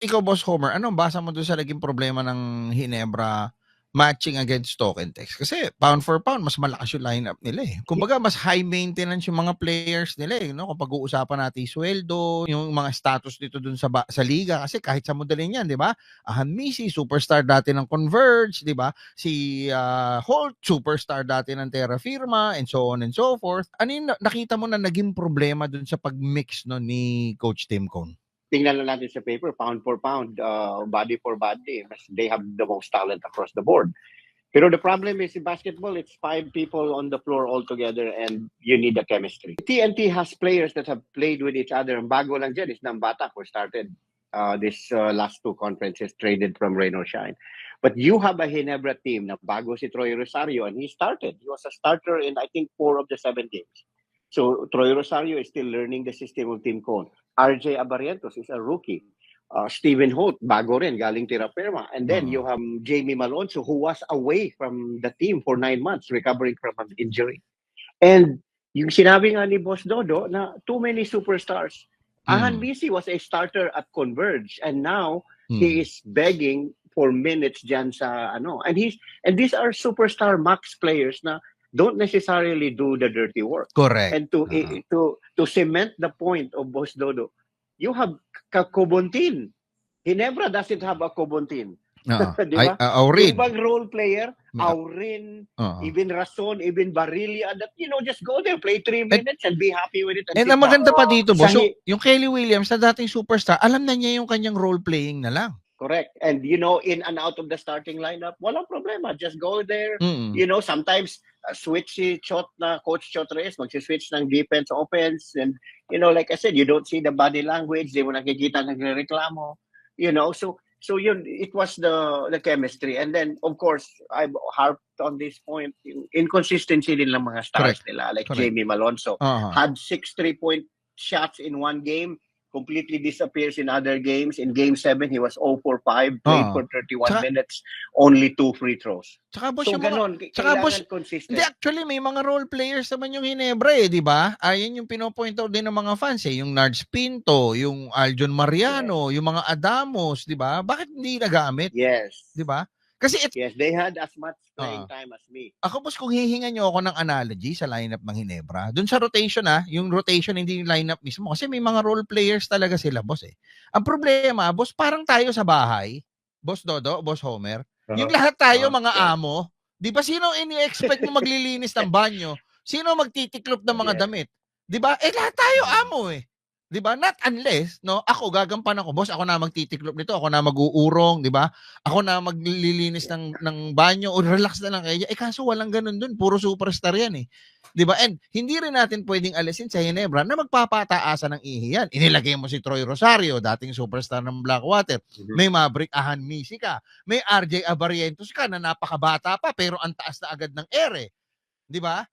ikaw Boss Homer, ano ang basa mo dun sa naging problema ng Hinebra matching against Token Text? Kasi pound for pound, mas malakas yung lineup nila eh. Kumbaga, mas high maintenance yung mga players nila eh. No? Kung pag-uusapan natin yung sweldo, yung mga status dito dun sa, sa liga. Kasi kahit sa modelin yan, di ba? Ahan Misi, superstar dati ng Converge, di ba? Si ah, Holt, superstar dati ng Terra Firma, and so on and so forth. Ano yung na- nakita mo na naging problema dun sa pag-mix no, ni Coach Tim Cone? Tingnan lang natin sa paper, pound for pound, uh, body for body, they have the most talent across the board. Pero the problem is in basketball, it's five people on the floor all together and you need the chemistry. TNT has players that have played with each other. Ang bago lang dyan is Nambata who started uh, this uh, last two conferences traded from Rain or Shine. But you have a Hinebra team na bago si Troy Rosario and he started. He was a starter in I think four of the seven games. So Troy Rosario is still learning the system of Team Cone. RJ Abarientos is a rookie. Uh, Stephen Holt, bago rin, galing Terraferma. And then Mhm. you have Jamie Malonzo who was away from the team for nine months, recovering from an injury. And yung sinabi nga ni Boss Dodo na too many superstars. Ahan Mm. Bisi was a starter at Converge and now Hmm. he is begging for minutes dyan sa ano. And he's and these are superstar max players na don't necessarily do the dirty work. Correct. And to Ah. to to cement the point of Boss Dodo, you have Kakobontin. Hinebra doesn't have a. Di Ay, ba? uh, Aurin. Yung bang role player, Ma- Aurin, Oo. even Rason, even Barilla, that, you know, just go there, play three minutes and be happy with it. And sit ang maganda pa dito, boss, yung, yung Kelly Williams na dating superstar, alam na niya yung kanyang role playing na lang. Correct. And, you know, in and out of the starting lineup, walang problema. Just go there. Mm. You know, sometimes uh, switch si Chot na Coach Chot Reyes, mag-switch ng defense offense. And, you know, like I said, you don't see the body language. Di mo nakikita nagre-reklamo. You know, so so yun, it was the the chemistry. And then, of course, I've harped on this point, inconsistency din ng mga stars Correct. nila, like Correct. Jamie Malonzo. Aha. Had six three-point shots in one game, completely disappears in other games. In game seven, he was 0 for 5, played Ah. for 31 Tsaka- minutes, only two free throws. Tsaka boss, So, yung mga, ganon. tsaka, boss, consistent. hindi actually may mga role players naman yung Hinebra eh, di ba? Ayan yung pinopoint out din ng mga fans eh, yung Nards Pinto, yung Aljon Mariano, yung mga Adamos, di ba? Bakit hindi nagamit, Yes. di ba? Kasi it, Yes, they had as much playing Ah. time as me. ako boss, kung hihingan nyo ako ng analogy sa lineup ng Hinebra, dun sa rotation ah, yung rotation hindi yung lineup mismo. Kasi may mga role players talaga sila, boss eh. Ang problema, boss, parang tayo sa bahay, boss Dodo, boss Homer, yung lahat tayo Ah, mga amo, di ba sino ini-expect mo maglilinis ng banyo? Sino magtitiklop ng mga Yeah. damit? Di ba? Eh lahat tayo amo eh. Di ba? Not unless, no, ako gagampan ako, boss, ako na magtitiklop nito, ako na mag-uurong, di ba? Ako na maglilinis ng ng banyo o relax na lang kayo. Eh kaso walang ganun dun, puro superstar yan eh. Di ba? And hindi rin natin pwedeng alisin sa Hinebra na magpapataasan ng ihi yan. Inilagay mo si Troy Rosario, dating superstar ng Blackwater. Mhm. May Maverick Ahan Misi ka. May RJ Abarientos ka na napakabata pa pero ang taas na agad ng ere. Di ba?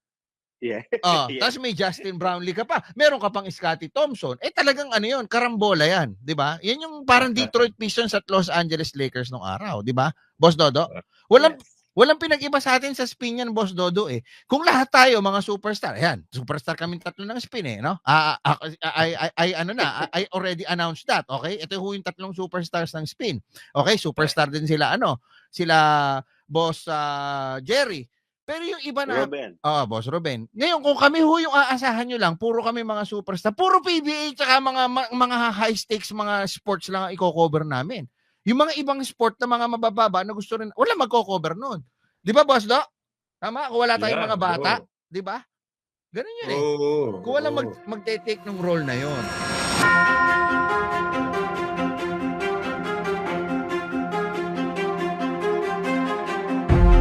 Yeah. Oh, Yeah. tapos may Justin Brownlee ka pa. Meron ka pang Scotty Thompson. Eh talagang ano 'yon, karambola 'yan, 'di ba? Yan yung parang Detroit Pistons at Los Angeles Lakers nung araw, 'di ba? Boss Dodo. Walang Yes. walang pinag-iba sa atin sa spin yan, Boss Dodo eh. Kung lahat tayo mga superstar, ayan, superstar kami tatlo ng spin eh, no? Ah, I, I, I, ano na, I, I already announced that, okay? Ito yung tatlong superstars ng spin. Okay, superstar din sila, ano? Sila Boss ah, Jerry. Pero yung iba na, Ruben. Oo, Boss Ruben. Ngayon, kung kami ho yung aasahan nyo lang, puro kami mga superstar, puro PBA, tsaka mga, mga high stakes, mga sports lang ang i-cover namin. Yung mga ibang sport na mga mabababa na gusto rin, wala magko-cover nun. Di ba, Boss Do? Tama? Kung wala tayong Yeah, mga bata, di ba? Ganun yun eh. Oo. Kung wala mag, oo. magte-take ng role na yun.